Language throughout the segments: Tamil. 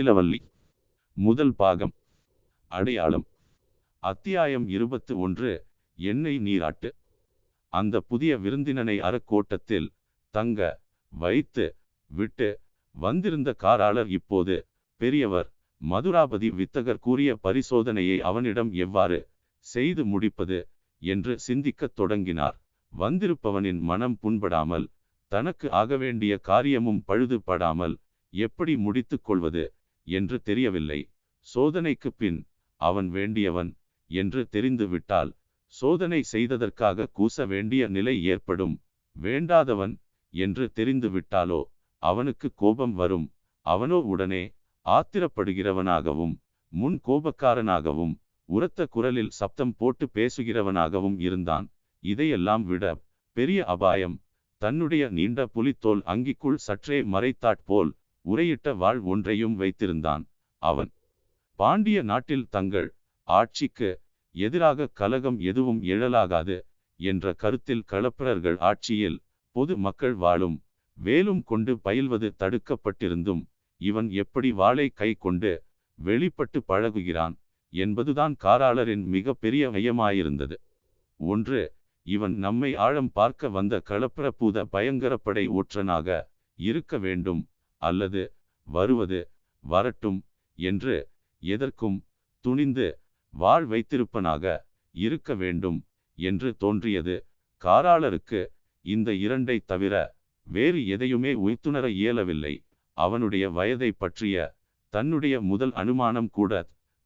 முத்திலவல்லி முதல் பாகம். அடையாளம். அத்தியாயம் இருபத்து ஒன்று. எண்ணெய் நீராட்டு. அந்த புதிய விருந்தினனை அறக்கோட்டத்தில் தங்க வைத்து விட்டு வந்திருந்த காராளர் இப்போது பெரியவர் மதுராபதி வித்தகர் கூறிய பரிசோதனையை அவனிடம் எவ்வாறு செய்து முடிப்பது என்று சிந்திக்கத் தொடங்கினார். வந்திருப்பவனின் மனம் புண்படாமல் தனக்கு ஆக வேண்டிய காரியமும் பழுதுபடாமல் எப்படி முடித்துக் கொள்வது என்று தெரியவில்லை. சோதனைக்கு பின் அவன் வேண்டியவன் என்று தெரிந்து விட்டால் சோதனை செய்ததற்காக கூச வேண்டிய நிலை ஏற்படும். வேண்டாதவன் என்று தெரிந்து விட்டாலோ அவனுக்கு கோபம் வரும். அவனோ உடனே ஆத்திரப்படுகிறவனாகவும் முன் கோபக்காரனாகவும் உரத்த குரலில் சப்தம் போட்டு பேசுகிறவனாகவும் இருந்தான். இதையெல்லாம் விட பெரிய அபாயம் தன்னுடைய நீண்ட புலித்தோல் அங்கிக்குள் சற்றே மறைத்தாற்போல் உரையிட்ட வாழ் ஒன்றையும் வைத்திருந்தான். அவன் பாண்டிய நாட்டில் தங்கள் ஆட்சிக்கு எதிராக கலகம் எதுவும் எழலாகாது என்ற கருத்தில் களப்பிரர்கள் ஆட்சியில் பொது மக்கள் வாழும் வேலும் கொண்டு பயில்வது தடுக்கப்பட்டிருந்தும் இவன் எப்படி வாளை கை கொண்டு வெளிப்பட்டு பழகுகிறான்? என்பதுதான் காராளரின் மிக பெரிய மையமாயிருந்தது ஒன்று இவன் நம்மை ஆழம் பார்க்க வந்த களப்பிரபூத பயங்கரப்படை ஒற்றனாக இருக்க வேண்டும். அல்லது வருவது வரட்டும் என்று எதற்கும் துணிந்து வாழ் வைத்திருப்பனாக இருக்க வேண்டும் என்று தோன்றியது. காராளருக்கு இந்த இரண்டை தவிர வேறு எதையுமே உய்த்துணர இயலவில்லை. அவனுடைய வயதை பற்றிய தன்னுடைய முதல் அனுமானம் கூட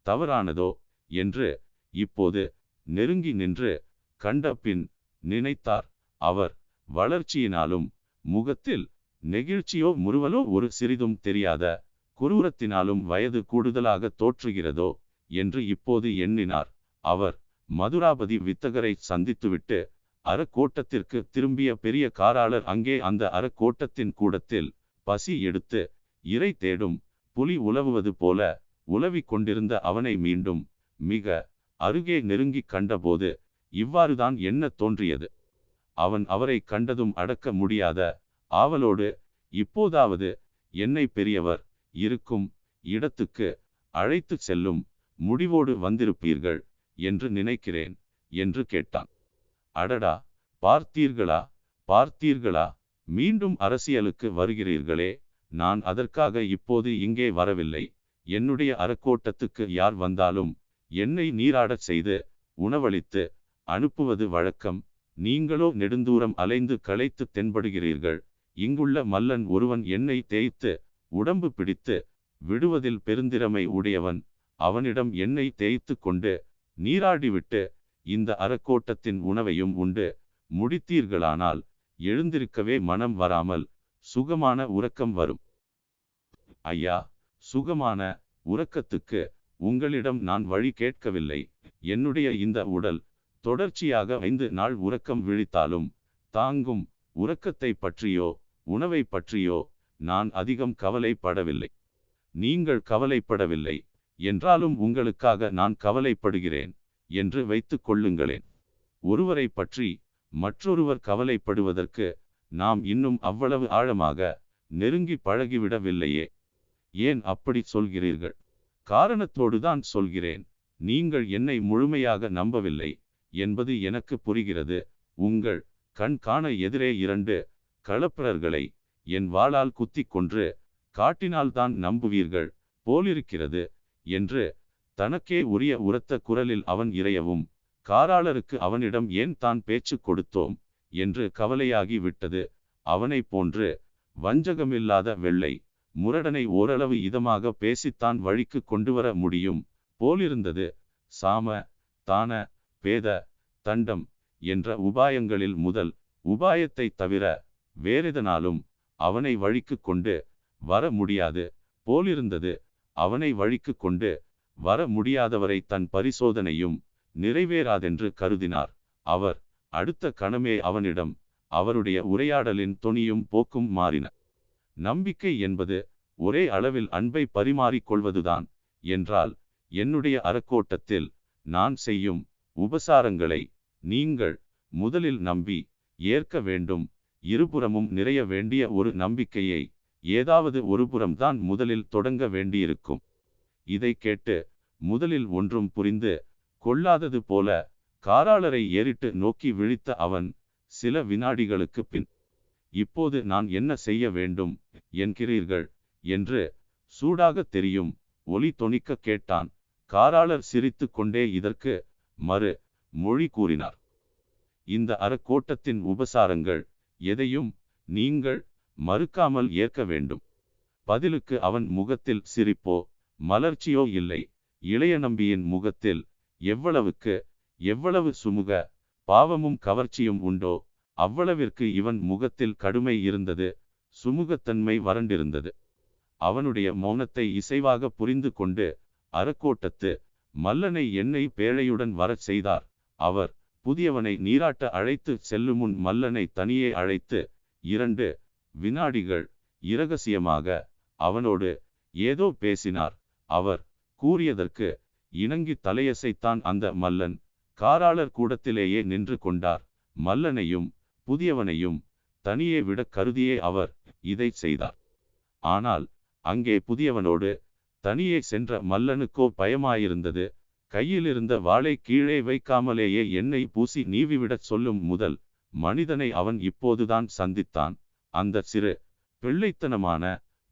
தவறானதோ என்று இப்போது நெருங்கி நின்று கண்ட பின் நினைத்தார். அவர் வளர்ச்சியினாலும் முகத்தில் நெகிழ்ச்சியோ முறுவலோ ஒரு சிறிதும் தெரியாத குரூரத்தினாலும் வயது கூடுதலாக தோற்றுகிறதோ என்று இப்போது எண்ணினார். அவர் மதுராபதி வித்தகரை சந்தித்துவிட்டு அறக்கோட்டத்திற்கு திரும்பிய பெரிய காராளர் அங்கே அந்த அறக்கோட்டத்தின் கூடத்தில் பசி எடுத்து இறை தேடும் புலி உலவுவது போல உலவிக் கொண்டிருந்த அவனை மீண்டும் மிக அருகே நெருங்கி கண்டபோது இவ்வாறுதான் என்ன தோன்றியது? அவன் அவரை கண்டதும் அடக்க முடியாத ஆவலோடு இப்போதாவது என்னை பெரியவர் இருக்கும் இடத்துக்கு அழைத்து செல்லும் முடிவோடு வந்திருப்பீர்கள் என்று நினைக்கிறேன் என்று கேட்டான். அடடா பார்த்தீர்களா பார்த்தீர்களா மீண்டும் அரசியலுக்கு வருகிறீர்களே நான் அதற்காக இப்போது இங்கே வரவில்லை. என்னுடைய அறக்கோட்டத்துக்கு யார் வந்தாலும் என்னை நீராடச் செய்து உணவளித்து அனுப்புவது வழக்கம். நீங்களோ நெடுந்தூரம் அலைந்து களைத்து தென்படுகிறீர்கள். இங்குள்ள மல்லன் ஒருவன் என்னை தேய்த்து உடம்பு பிடித்து விடுவதில் பெருந்திறமை உடையவன். அவனிடம் என்னை தேய்த்து கொண்டு நீராடிவிட்டு இந்த அறக்கோட்டத்தின் உணவையும் உண்டு. முடித்தீர்களானால் எழுந்திருக்கவே மனம் வராமல் சுகமான உறக்கம் வரும். ஐயா சுகமான உறக்கத்துக்கு உங்களிடம் நான் வழி கேட்கவில்லை. என்னுடைய இந்த உடல் தொடர்ச்சியாக ஐந்து நாள் உறக்கம் விழித்தாலும் தாங்கும் உறக்கத்தை பற்றியோ உணவை பற்றியோ நான் அதிகம் கவலைப்படவில்லை. நீங்கள் கவலைப்படவில்லை என்றாலும் உங்களுக்காக நான் கவலைப்படுகிறேன் என்று வைத்துக் கொள்ளுங்களேன். ஒருவரை பற்றி மற்றொருவர் கவலைப்படுவதற்கு நாம் இன்னும் அவ்வளவு ஆழமாக நெருங்கி பழகிவிடவில்லையே. ஏன் அப்படி சொல்கிறீர்கள்? காரணத்தோடு தான் சொல்கிறேன். நீங்கள் என்னை முழுமையாக நம்பவில்லை என்பது எனக்கு புரிகிறது. உங்கள் கண் காண எதிரே இரண்டு களப்பிரர்களை என் வாளால் குத்திக் கொன்று காட்டினால்தான் நம்புவீர்கள் போலிருக்கிறது என்று தனக்கே உரிய உரத்த குரலில் அவன் இறையவும் காராளருக்கு அவனிடம் ஏன் தான் பேச்சு கொடுத்தோம் என்று கவலையாகி விட்டது. அவனை போன்று வஞ்சகமில்லாத வெள்ளை முரடனை ஓரளவு இதமாக பேசித்தான் வழிக்கு கொண்டுவர முடியும் போலிருந்தது. சாம தான பேத தண்டம் என்ற உபாயங்களில் முதல் உபாயத்தை தவிர வேறெதனாலும் அவனை வழிக்கு கொண்டு வர முடியாது. போலிருந்தது அவனை வழிக்கு கொண்டு வர முடியாதவரை தன் பரிசோதனையும் நிறைவேறாதென்று கருதினார். அவர் அடுத்த கணமே அவனிடம் அவருடைய உரையாடலின் தொனியும் போக்கும் மாறின. நம்பிக்கை என்பது ஒரே அளவில் அன்பை பரிமாறிக்கொள்வதுதான் என்றால் என்னுடைய அறக்கோட்டத்தில் நான் செய்யும் உபசாரங்களை நீங்கள் முதலில் நம்பி ஏற்க வேண்டும் இருபுறமும் நிறைய வேண்டிய ஒரு நம்பிக்கையை ஏதாவது ஒருபுறம்தான் முதலில் தொடங்க வேண்டியிருக்கும். இதை கேட்டு முதலில் ஒன்றும் புரிந்து கொள்ளாதது போல காராளரை ஏறிட்டு நோக்கி விழித்த அவன் சில வினாடிகளுக்கு பின் இப்போது நான் என்ன செய்ய வேண்டும் என்கிறீர்கள்? என்று சூடாக தெரியும் ஒலி தொனிக்க கேட்டான். காராளர் சிரித்து கொண்டே இதற்கு மறு மொழி கூறினார். இந்த அறக்கோட்டத்தின் உபசாரங்கள் எதையும் நீங்கள் மறுக்காமல் ஏற்க வேண்டும். பதிலுக்கு அவன் முகத்தில் சிரிப்போ மலர்ச்சியோ இல்லை. இளைய நம்பியின் முகத்தில் எவ்வளவுக்கு எவ்வளவு சுமுக பாவமும் கவர்ச்சியும் உண்டோ அவ்வளவிற்கு இவன் முகத்தில் கடுமை இருந்தது சுமுகத்தன்மை வறண்டிருந்தது. அவனுடைய மௌனத்தை இசைவாக புரிந்து கொண்டு அறக்கோட்டத்து மல்லனை என்னை பேழையுடன் வரச் செய்தார். அவர் புதியவனை நீராட்ட அழைத்து செல்லுமுன் மல்லனை தனியே அழைத்து இரண்டு வினாடிகள் இரகசியமாக அவனோடு ஏதோ பேசினார். அவர் கூறியதற்கு இணங்கி தலையசைத்தான் அந்த மல்லன். காராளர் கூடத்திலேயே நின்று கொண்டார். மல்லனையும் புதியவனையும் தனியே விட கருதியே அவர் இதை செய்தார். ஆனால் அங்கே புதியவனோடு தனியே சென்ற மல்லனுக்கோ பயமாயிருந்தது. கையிலிருந்த வாளை கீழே வைக்காமலேயே எண்ணெய் பூசி நீவிவிடச் சொல்லும் முதல் மனிதனை அவன் இப்போதுதான் சந்தித்தான். அந்த சிறு பிள்ளைத்தனமான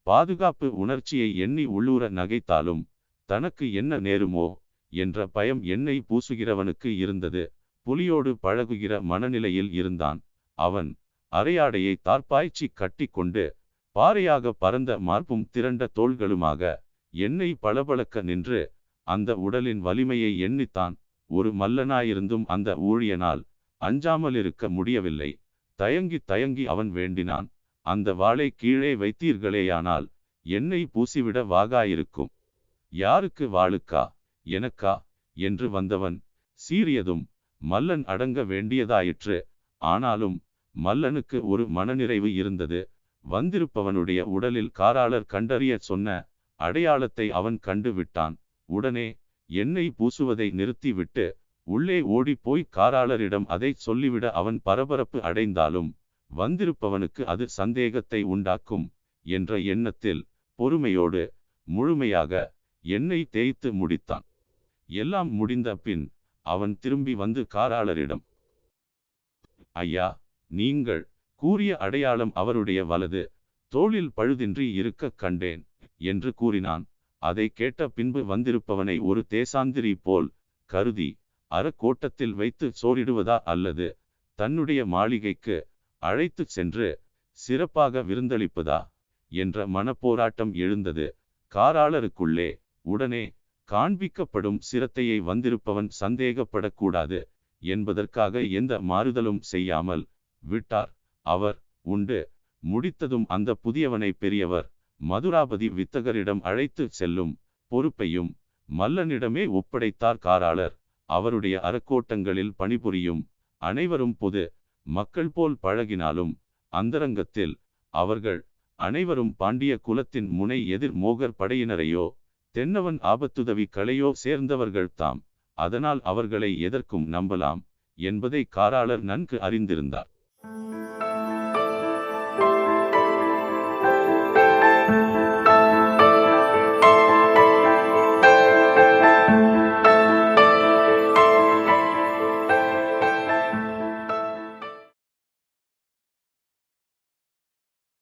பாதுகாப்பு உணர்ச்சியை எண்ணி உள்ளூர நகைத்தாலும் தனக்கு என்ன நேருமோ? என்ற பயம் எண்ணெய் பூசுகிறவனுக்கு இருந்தது. புலியோடு பழகுகிற மனநிலையில் இருந்தான். அவன் அரையாடையை தார்பாய்ச்சி கட்டி கொண்டு பாறையாக பறந்த மார்பும் திரண்ட தோள்களுமாக எண்ணெய் பளபளக்க நின்று அந்த உடலின் வலிமையை எண்ணித்தான். ஒரு மல்லனாயிருந்தும் அந்த ஊழியனால் அஞ்சாமல் இருக்க முடியவில்லை. தயங்கி தயங்கி அவன் வேண்டினான். அந்த வாளை கீழே வைத்தீர்களேயானால் என்னை பூசிவிட வாகாயிருக்கும். யாருக்கு வாளுக்கா? எனக்கா? என்று வந்தவன் சீறியதும் மல்லன் அடங்க வேண்டியதாயிற்று. ஆனாலும் மல்லனுக்கு ஒரு மனநிறைவு இருந்தது. வந்திருப்பவனுடைய உடலில் காராளர் கண்டறிய சொன்ன அடையாளத்தை அவன் கண்டு விட்டான் உடனே எண்ணெய் பூசுவதை நிறுத்திவிட்டு உள்ளே ஓடிப்போய் காராளரிடம் அதை சொல்லிவிட அவன் பரபரப்பு அடைந்தாலும் வந்திருப்பவனுக்கு அது சந்தேகத்தை உண்டாக்கும் என்ற எண்ணத்தில் பொறுமையோடு முழுமையாக எண்ணெய் தேய்த்து முடித்தான். எல்லாம் முடிந்த பின் அவன் திரும்பி வந்து காராளரிடம் ஐயா நீங்கள் கூறிய அடையாளம் அவருடைய வலது. தோளில் பழுதின்றி இருக்க கண்டேன் என்று கூறினான். அதை கேட்ட பின்பு வந்திருப்பவனை ஒரு தேசாந்திரி போல் கருதி அறக்கோட்டத்தில் வைத்து சோறிடுவதா அல்லது தன்னுடைய மாளிகைக்கு அழைத்து சென்று சிறப்பாக விருந்தளிப்பதா? என்ற மனப்போராட்டம் எழுந்தது. காராளருக்குள்ளே உடனே காண்பிக்கப்படும் சிரத்தையை வந்திருப்பவன் சந்தேகப்படக்கூடாது என்பதற்காக எந்த மாறுதலும் செய்யாமல் விட்டார். அவர் உண்டு. முடித்ததும் அந்த புதியவனை பெரியவர் மதுராபதி வித்தகரிடம் அழைத்து செல்லும் பொறுப்பையும் மல்லனிடமே ஒப்படைத்தார் காராளர். அவருடைய அறக்கோட்டங்களில் பணிபுரியும் அனைவரும் பொது மக்கள் போல் பழகினாலும் அந்தரங்கத்தில் அவர்கள் அனைவரும் பாண்டிய குலத்தின் முனை எதிர் மோகர் படையினரையோ தென்னவன் ஆபத்துதவி கலையோ சேர்ந்தவர்கள் தாம். அதனால் அவர்களை எதற்கும் நம்பலாம் என்பதை காராளர் நன்கு அறிந்திருந்தார்.